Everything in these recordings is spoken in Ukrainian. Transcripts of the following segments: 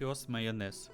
Пес майонез.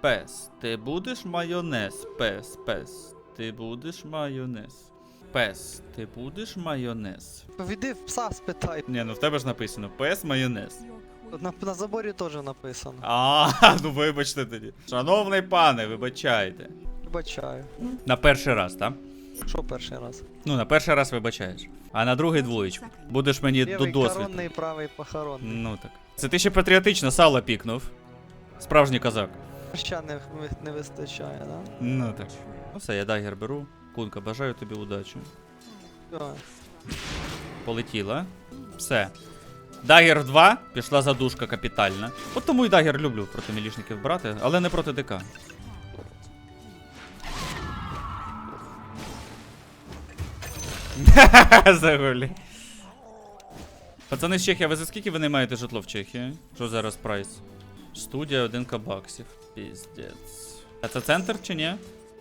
Пес, ти будеш майонез? Пес, пес, ти будеш майонез. Пес, ти будеш майонез. Віди в пса спитай. Ні, ну в тебе ж написано пес майонез. На, на заборі теж написано. А, ну вибачте тоді. Шановний пане, вибачайте. Вибачаю. На перший раз, так? Що перший раз? Ну, на перший раз вибачаєш. А на другий двоєчку. Будеш мені до Лівий досвіду. коронний, правий похоронний. Ну так. Це ти ще патріотично сало пікнув. Справжній козак. Ще не, не вистачає, да? Ну так. Ну все, я дагер беру. Кунка, бажаю тобі удачі. Все. Полетіла. Все. Дагер в 2, пішла задушка капітальна. От тому і дагер люблю проти мілішників брати, але не проти ДК. Загулі. Пацани з Чехії, а ви за скільки ви не маєте житло в Чехії? Що зараз прайс? Студія 1 баксів. Піздець. А це центр чи ні?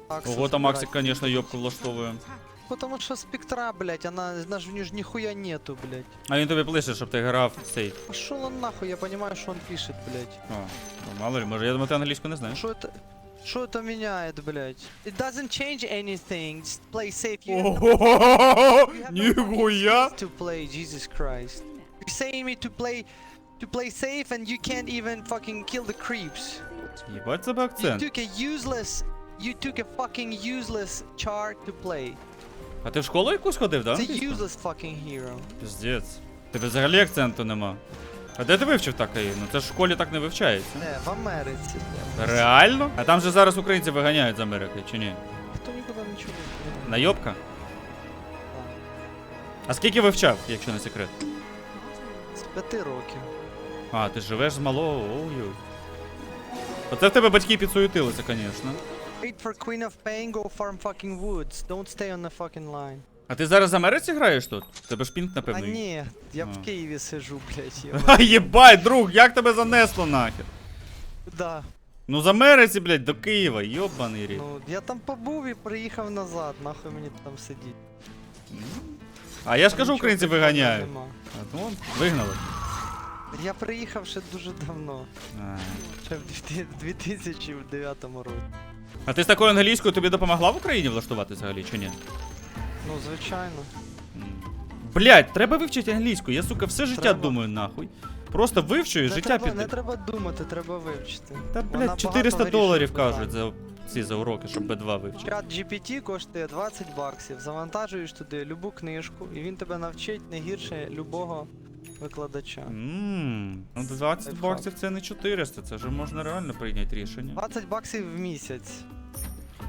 Ого, там Максик, звісно, йобку влаштовує. Потому що спектра, блядь, она, она ж, в нее ж ніхуя нету, блядь. А він тобі пише, щоб ти грав в цей. Пошел он нахуй, я понимаю, что он пишет, блядь. О, ну, мало ли, може, я думаю, ти англійську не знаєш. Что это... Что это меняет, блядь? It doesn't change anything. Just play safe. You have no- Ого, you have no fucking ніхуя! skills to play, Jesus Christ. You're saying me to play to play safe and you can't even fucking kill the creeps. Єбать тебе You акцент. took a useless you took a fucking useless char to play. А ти в школу якусь ходив, да? It's a useless fucking hero. Піздець. Тебе взагалі акценту нема. А де ти вивчив так і? Ну це ж в школі так не вивчається. Не, в Америці. Реально? А там же зараз українців виганяють з Америки, чи ні? Хто нікуди не робить. Найобка? А скільки вивчав, якщо не секрет? З п'яти років. А, ти живеш з малого, ой-ой. Оце в тебе батьки підсуетилися, звісно. Wait for Queen of Pain, go farm fucking woods. Don't stay on the fucking line. А ти зараз в Америці граєш тут? Тебе ж пінк, А напевно. є. ні, я А. в Києві сижу, блядь. Я... А єбать, друг, як тебе занесло нахер? Да. Ну з Америці, блядь, до Києва, йобаний рік. Ну, я там побув і приїхав назад, нахуй мені там сидіти. А я ж кажу, українці такого нема. А, ну, вон, вигнали. Я приїхав ще дуже давно, А. ще в 2009 році. А ти з такою англійською тобі допомогла в Україні влаштувати взагалі, чи ні? Ну, звичайно. М. Блядь, треба вивчити англійську. Я, сука, все життя Треба. думаю нахуй. Просто вивчу і Не життя треба, піде. не треба думати, треба вивчити. Та, Вона блядь, багато 400 вирішує доларів питань. кажуть за ці за уроки, щоб B2 вивчити. Чат GPT коштує 20 баксів. Завантажуєш туди любу книжку, і він тебе навчить не гірше любого викладача. Ммм, ну 20 Лайфхак. баксів це не 400, це вже можна реально прийняти рішення. 20 баксів в місяць.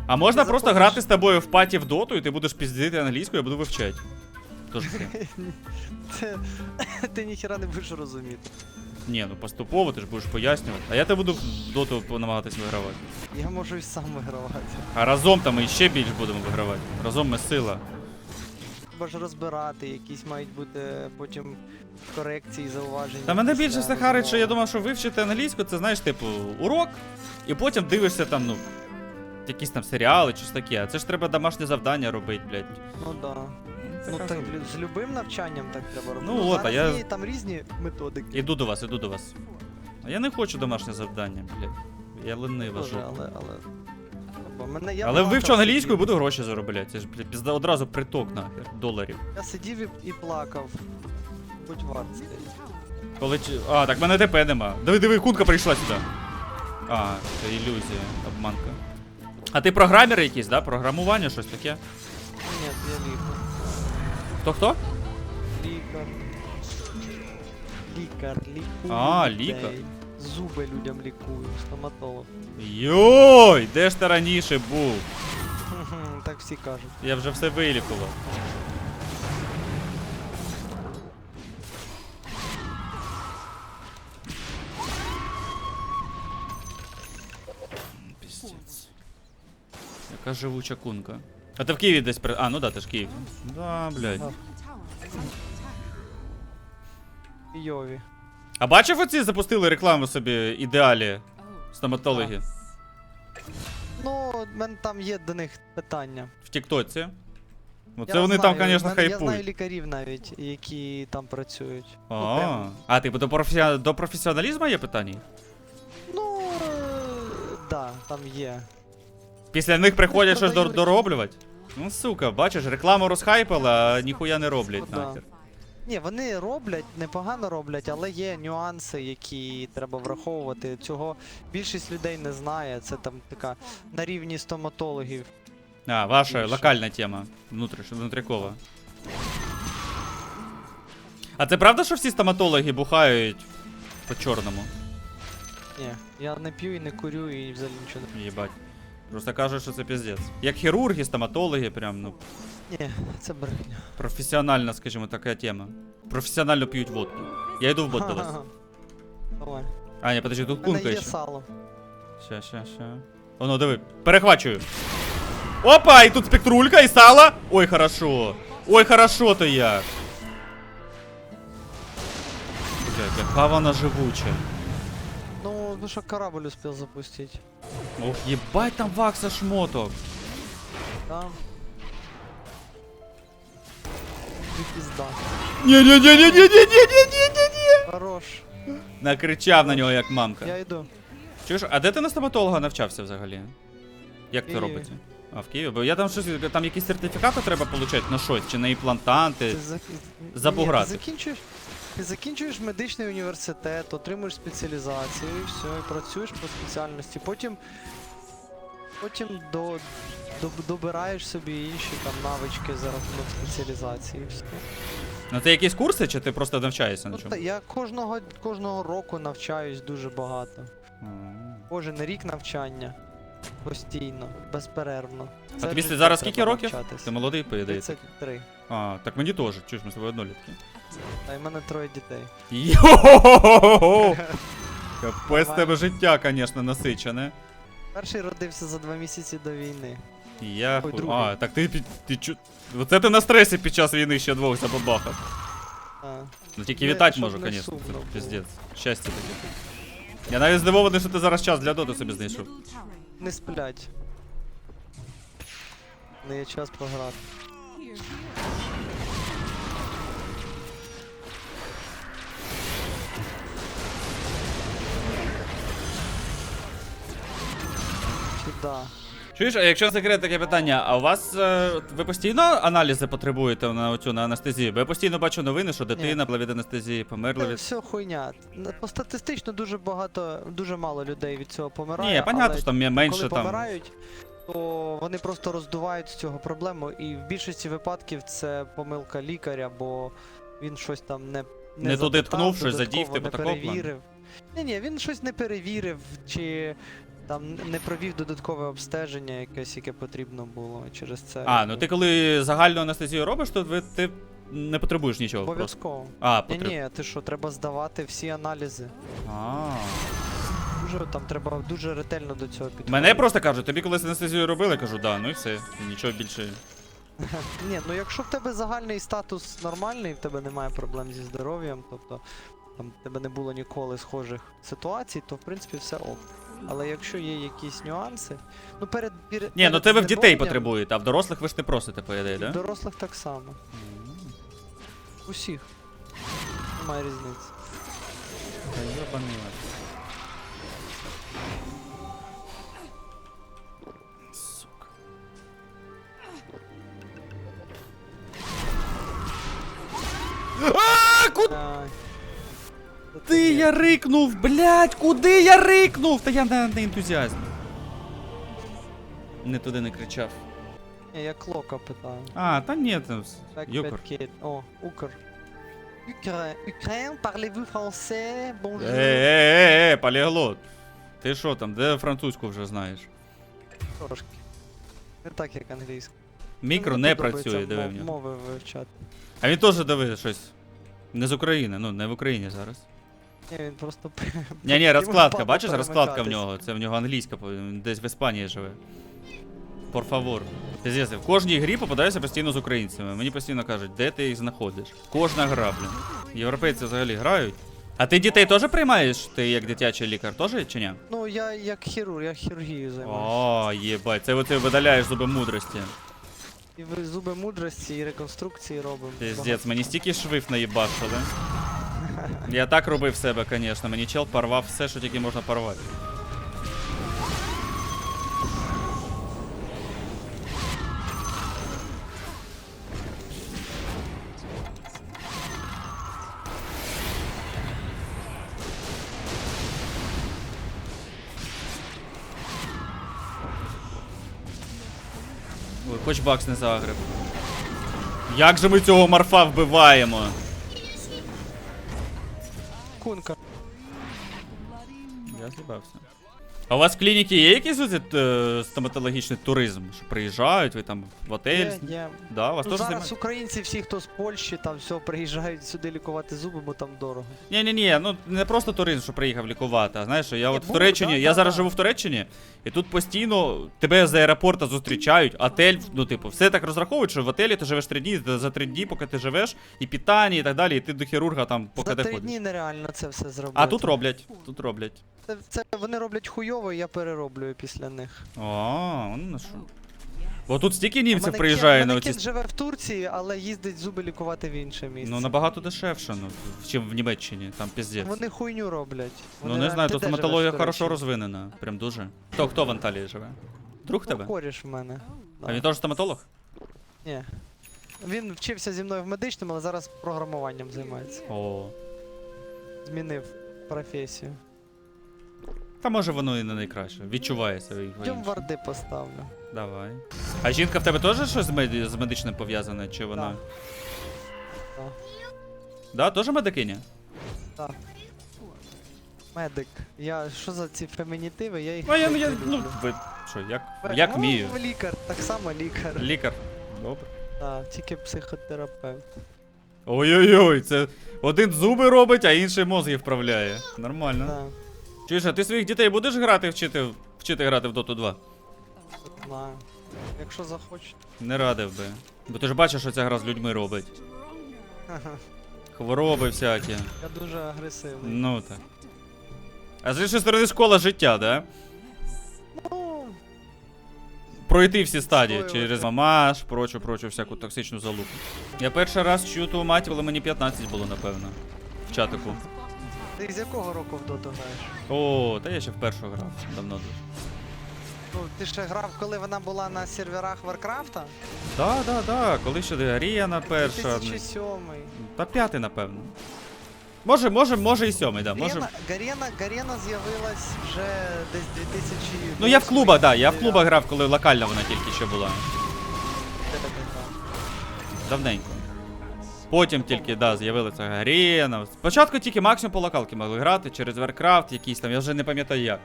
А можна Ти просто заходиш- грати з тобою в паті в доту, і ти будеш піздити англійську, я буду вивчати. Тож. Це ти ніхіра не будеш розуміти. Ні, ну поступово ти ж будеш пояснювати. А я тебе буду в доту намагатись вигравати. Я можу і сам вигравати. А разом там ми ще більш будемо вигравати. Разом ми сила. Треба ж розбирати, якісь мають бути потім корекції, зауваження. Та мене більше все харить, що я думав, що вивчити англійську, це знаєш, типу, урок, і потім дивишся там, ну, якісь там серіали, щось таке. А це ж треба домашнє завдання робити, блядь. Ну да. Ну так з любим навчанням так треба робити. Ну, от, а зараз я- є там різні методики. Іду до вас, іду до вас. А я не хочу домашнє завдання, блядь. Я ленива Тоже, жопа. але, але... Бо Мене, я Але багато вивчу англійську і сидів. буду гроші заробляти. Це ж блядь, пізда одразу приток нахер доларів. Я сидів і, і плакав. Будь варт. Коли чи- А, так в мене ТП нема. Диви, диви, кунка прийшла сюди. А, це ілюзія, обманка. А ти програмер якийсь, да? Програмування, щось таке? Ні, я лікар. Хто хто? Лікар. Лікар, лікую. А, людей. лікар. Зуби людям лікую, стоматолог. Йой, де ж ти раніше був? Так всі кажуть. Я вже все вилікував. Яка живуча кунка. А ти в Києві десь при. А, ну да, ти ж Київ. Да, блядь. Йові. А бачив оці запустили рекламу собі ідеалі стоматологи Ну, в мене там є до них питання. в Тіктоці. Ну Я це вони знаю, там, звісно, в мене- Я знаю хайпують. лікарів навіть, які там працюють. Ну, А, прям. а типу до, профі... до професіоналізму є питання? Ну, е, да, там є. Після них приходять щось дор- дороблювати? Ну сука, бачиш, рекламу розхайпали, а ніхуя не роблять да. нахер. Ні, вони роблять, непогано роблять, але є нюанси, які треба враховувати. Цього більшість людей не знає. Це там така на рівні стоматологів. А, ваша Більше. локальна тема. Внутріш... Внутрікова. А це правда, що всі стоматологи бухають по чорному? Ні, я не п'ю і не курю, і взагалі нічого не Єбать. Просто кажуть, що це піздець. Як хірурги, стоматологи, прям, ну, Ні, це брехня. професіональна, скажімо, така тема. Професіонально п'ють водку. Я йду в бот до вас. Давай. А, ні, подожди, тут кунка ще. сало. Ща, ща, ща. Оно, диви, перехвачую. Опа, і тут спектрулька, і сало. Ой, хорошо. Ой, хорошо то як. Блядь, яка вона живуча. Ну, ну що корабль успів запустити. Ох, єбать там вакса шмоток. Там. І пізда. Ні-ні-ні-ні-ні-ні-ні-ні-ні. Хорош. Накричав на нього як мамка. Я йду. Чуєш, а де ти на стоматолога навчався взагалі? Як це Києві. робиться? А, в Києві? Бо я там щось, там якісь сертифікати треба отримати на щось, чи на імплантанти. Ти забуграти. Ні, ти закінчуєш, ти закінчуєш медичний університет, отримуєш спеціалізацію і все, і працюєш по спеціальності. Потім, потім до, до, добираєш собі інші там навички за рахунок спеціалізації. і все. Ну це якісь курси, чи ти просто навчаєшся на Ну, чому? я кожного, кожного року навчаюсь дуже багато. М. Кожен рік навчання. Постійно, безперервно. А тобі зараз скільки років? Ти молодий, по ідеї. 33. А, так мені теж. Чуєш, ми з тобою однолітки. А й мене троє дітей. Йо-хо-хо-хо-хо! Капець Давай. тебе життя, звісно, насичене. Перший родився за два місяці до війни. Я... Ой, ху- другий. А, так ти під... Ти чу... Оце ти на стресі під час війни ще двох забабахав. А. Ну тільки Не, вітати щоб можу, не звісно. сумно було. піздець. Щастя таке. Я навіть здивований, що ти зараз час для доту собі знайшов. Не сплять. Не є час пограти. Сюда. Чуєш, а якщо секрет таке питання, а у вас е, ви постійно аналізи потребуєте на оцю на анестезію? Бо я постійно бачу новини, що дитина була від анестезії, померла Це від. все хуйня. По статистично дуже багато, дуже мало людей від цього помирає. Ні, понятно, але що там є менше коли там. помирають, то вони просто роздувають з цього проблему, і в більшості випадків це помилка лікаря, бо він щось там не. Не туди запитав, ткнув, щось додатково задів, типу не такого плану? перевірив. Ні, ні, він щось не перевірив, чи там не провів додаткове обстеження якесь, яке потрібно було через це. А, ну ти коли загальну анестезію робиш, то ви ти не потребуєш нічого. Просто. Обов'язково. А, Ні, потреб... ні, ти що, треба здавати всі аналізи. А. Дуже там треба дуже ретельно до цього підходити. Мене просто кажуть, тобі колись анестезію робили, кажу, да, ну і все, нічого більше. Ні, ну якщо в тебе загальний статус нормальний, в тебе немає проблем зі здоров'ям, тобто там в тебе не було ніколи схожих ситуацій, то в принципі все ок. Але якщо є якісь нюанси, ну перед Ні, ну перед це в дітей знеболенням потребуєте, а в дорослих ви ж не просите, по ідеї, да? в Дорослих так само. Усіх. Немає різниці. Та йобаний. Сука. А, куди Ай. Ні. я рикнув, блядь, куди я рикнув? Та я на, на ентузіазмі. Не туди не кричав. Ні, я клока питаю. А, та ні, там юкор. О, Укр. Ukraine, Ukraine, parlez-vous français? Bonjour. Е, е, е, е, поліглот. Ти що там, де французьку вже знаєш? Трошки. Не так, як англійська. Мікро не працює, диви в нього. Мови вивчати. А він теж дивив щось. Не з України, ну не в Україні зараз. Ні, він просто. Ні, ні, розкладка, бачиш, розкладка в нього. Це в нього англійська, він десь в Іспанії живе. Por favor. В кожній грі попадаюся постійно з українцями. Мені постійно кажуть, де ти їх знаходиш. Кожна гра, блін. Європейці взагалі грають. А ти дітей теж приймаєш? Ти як дитячий лікар теж чи ні? Ну, я як хірург, я хірургією займаюся. О, єбать, це ти видаляєш зуби мудрості. І зуби мудрості, і реконструкції робимо. Піздець, мені стільки швив наїбашили. Я так робив себе, звісно. Мені чел порвав все, що тільки можна порвати. Ой, хоч бакс не загреб. Як же ми цього морфа вбиваємо? Кунка. А у вас в клініці є якийсь е, стоматологічний туризм? Що приїжджають, ви там в отель? Є, є. Да, у вас Ну, теж зараз займають? українці, всі, хто з Польщі, там все, приїжджають сюди лікувати зуби, бо там дорого. Ні, ні, ні, ну не просто туризм, що приїхав лікувати. А знаєш, я от в був, Туреччині, да, я да, зараз да. живу в Туреччині, і тут постійно тебе з аеропорта зустрічають, отель, ну типу, все так розраховують, що в отелі ти живеш три дні, за три дні, поки ти живеш, і питання, і так далі, і ти до хірурга там поки За ти три ходиш. дні нереально це все зробити. А тут роблять, тут роблять. Це, це вони роблять хуйово, і я перероблюю після них. О, ну на що. Бо тут стільки німців Мене приїжджає на мене оці живе в Турції, але їздить зуби лікувати в інше місце. Ну набагато дешевше, ну, чим в Німеччині, там піздець. Вони хуйню роблять. Ну Вони не реально- знаю, Ти тут де живеш стоматологія хорошо розвинена. Прям дуже. Хто хто в Анталії живе? Друг Ну, тебе? коріш в мене. А він теж стоматолог? Ні. Він вчився зі мною в медичному, але зараз програмуванням займається. О. Змінив професію. Та може воно і не найкраще. Відчуває себе. їх Йдем варди поставлю. Давай. А жінка в тебе теж щось з, мед... з медичним пов'язане, чи вона? Да. Да, теж медикиня? Так. Медик. Я що за ці фемінітиви? Я їх Ну я, я ну ви що, як, Фе- як ну, вмію? Лікар, так само лікар. Лікар. Добре. Так, тільки психотерапевт. Ой-ой-ой, це один зуби робить, а інший мозги вправляє. Нормально. Да, Чуєш, а ти своїх дітей будеш грати, вчити, вчити грати в Dota 2? знаю. Якщо захочете. Не радив би. Бо ти ж бачиш, що ця гра з людьми робить. Ага, Хвороби всякі. Я дуже агресивний. Ну так. А з іншої сторони, школа життя, да? Ну, Пройти всі стадії Стоїло через мамаш, прочу, прочу, всяку токсичну залупу. Я перший раз чую ту мать, коли мені 15 було, напевно. В чатику. Ти з якого року в доту граєш? О, та я ще в першу грав. Давно дуже. Ну, ти ще грав, коли вона була на серверах Варкрафта? Да, да, да, коли ще Аріана перша. 2007. Та п'ятий, напевно. Може, може, може і сьомий, да. Може... Гарена, Гарена, Гарена з'явилась вже десь 2000. Ну я в клубах, да, я в клубах грав, коли локальна вона тільки ще була. Давненько. Потім тільки, да, з'явилася Гарена. Спочатку тільки максимум по локалки могли грати через Warcraft якийсь там, я вже не пам'ятаю як.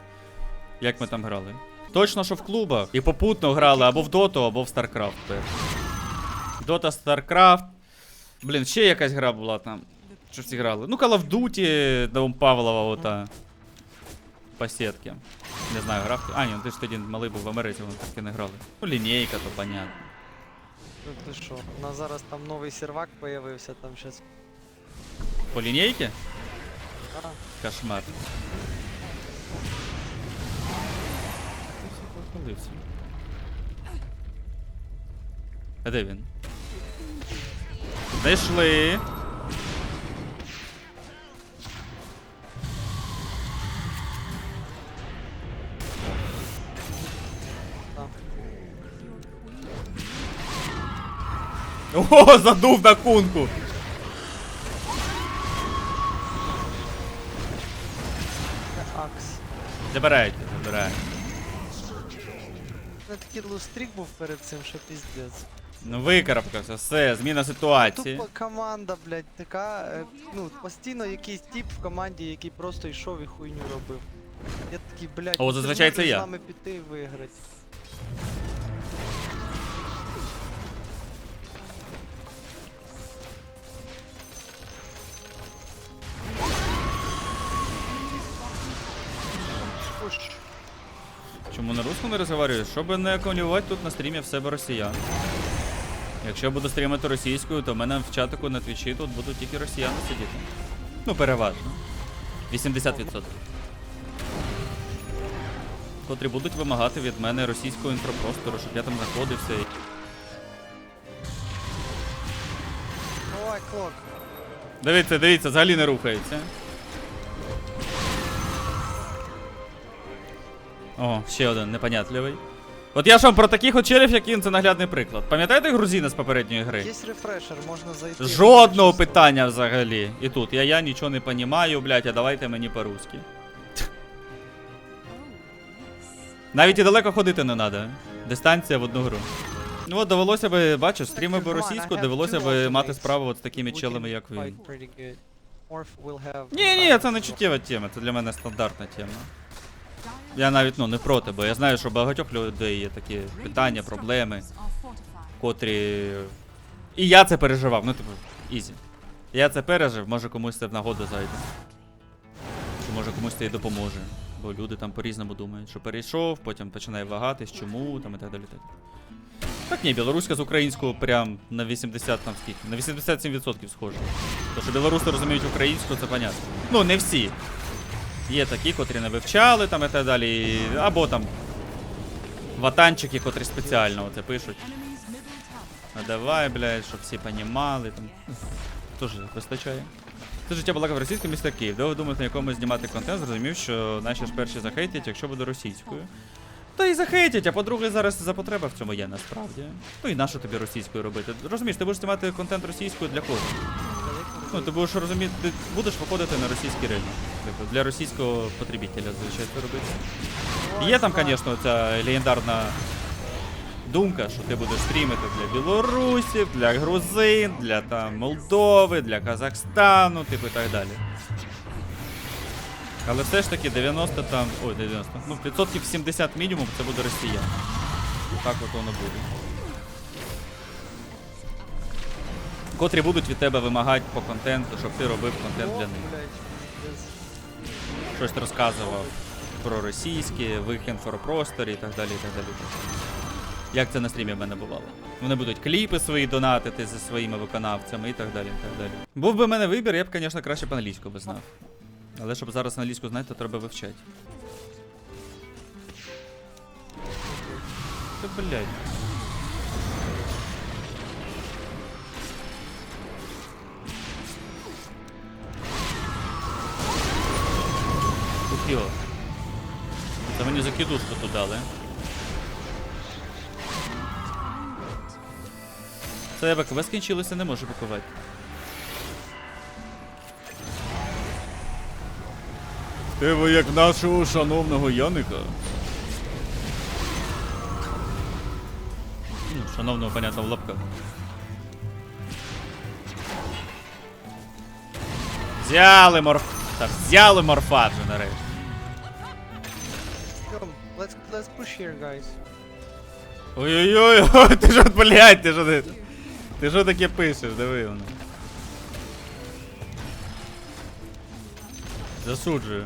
Як ми там грали. Точно, що в клубах. І попутно грали або в Доту, або в StarCraft. Дота, StarCraft. Блін, ще якась гра була там. Що всі грали? Ну, Call of Duty, Дом Павлова, ота. По сетки. Не знаю, грав. А, ні, ну ти ж тоді малий був в Америці, вони таки не грали. Ну, лінійка, то понятно. Ну ти що? У нас зараз там новий сервак появився, там щас. По лінійці? А, Кошмар. Похилився. А де він? Знайшли. О, задув на кунку. Акс. Забирайте, забирайте. У мене такий лустрік був перед цим, що піздець. Ну викарабкався, все, зміна ситуації. Тупо команда, блядь, така. е, Ну, постійно якийсь тип в команді, який просто йшов і хуйню робив. Я такий, блядь, О, ти зазвичай ж це можеш я. з нами піти і виграти. чому на русскому не розговорюю? Щоб не акумулювати тут на стрімі в себе росіян. Якщо я буду стрімити російською, то в мене в чатику на твічі тут будуть тільки росіяни сидіти. Ну, переважно. 80%. Котрі будуть вимагати від мене російського інфопростору, щоб я там знаходився. Ой, клок. Дивіться, дивіться, взагалі не рухається. О, ще один непонятливий. От я ж вам про таких от челів, як він, це наглядний приклад. Пам'ятаєте грузина з попередньої гри? Є рефрешер, можна зайти. Жодного питання взагалі. І тут я, я нічого не понімаю, блядь, а давайте мені по-русски. Навіть і далеко ходити не треба. Дистанція в одну гру. Ну от довелося би, бачиш, стріми би російську, довелося би мати справу от з такими челами, як він. Ні, ні, це не чуттєва тема, це для мене стандартна тема. Я навіть ну не проти, бо я знаю, що у багатьох людей є такі питання, проблеми, котрі. І я це переживав, ну типу, ізі. Я це пережив, може комусь це в нагоду зайде. Чи може комусь це і допоможе. Бо люди там по-різному думають, що перейшов, потім починає вагатись, чому там і так далі. Так, так ні, білоруська з українською прям на 80 там скільки. На 87% схоже. То, що білоруси розуміють українську, це понятно. Ну, не всі. Є такі, котрі не вивчали там і так далі. Або там ватанчики, котрі спеціально оце пишуть. А давай, блядь, щоб всі понімали там. Теж вистачає. Це життя балака в російському місто Київ. Ви думаєте, на якому знімати контент, зрозумів, що наші ж перші захейтять, якщо буде російською. Та і захейтять, а по-друге, зараз за потреба в цьому є насправді. Ну і нащо тобі російською робити? Розумієш, ти будеш знімати контент російською для кого? Ну, ти будеш розуміти, ти будеш виходити на російський ринок. Типу, для російського потребителя, звичайно, це робиться. Є там, звісно, ця легендарна думка, що ти будеш стрімити для білорусів, для грузин, для там Молдови, для Казахстану, типу і так далі. Але все ж таки 90 там. Ой, 90. Ну, відсотків 70 мінімум це буде росіян. Так от воно буде. Котрі будуть від тебе вимагати по контенту, щоб ти робив контент для них. Щось розказував про російське, в їх інфопросторі і так далі. і так далі. Як це на стрімі в мене бувало. Вони будуть кліпи свої донатити зі своїми виконавцями і так далі. і так далі. Був би в мене вибір, я б, звісно, краще б англійську би знав. Але щоб зараз англійську знати, то треба вивчати. Та блядь. Ух. Це мені закидушку тут дали. Це БКБ скінчилося, не можу пакувати. Ти ви як нашого шановного Яника. Ну, шановного, понятно, в лапках. Взяли морф... Так, взяли морфа вже нарешті. Let's, let's push here, guys. Ой-ой-ой, ти що, блядь, ти що ти. Що таке пишеш, диви воно. Засуджую.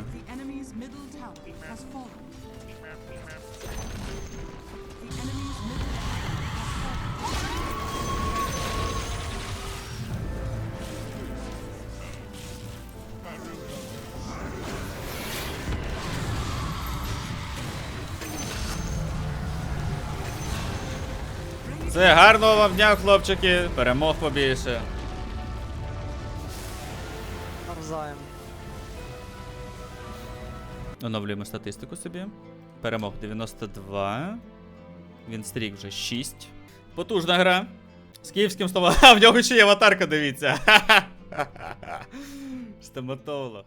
Все, гарного вам дня, хлопчики. Перемог побільше. Навзаєм. Оновлюємо статистику собі. Перемог 92. Він стрік вже 6. Потужна гра. З київським стоматологом. А в нього ще є аватарка, дивіться. Стоматолог.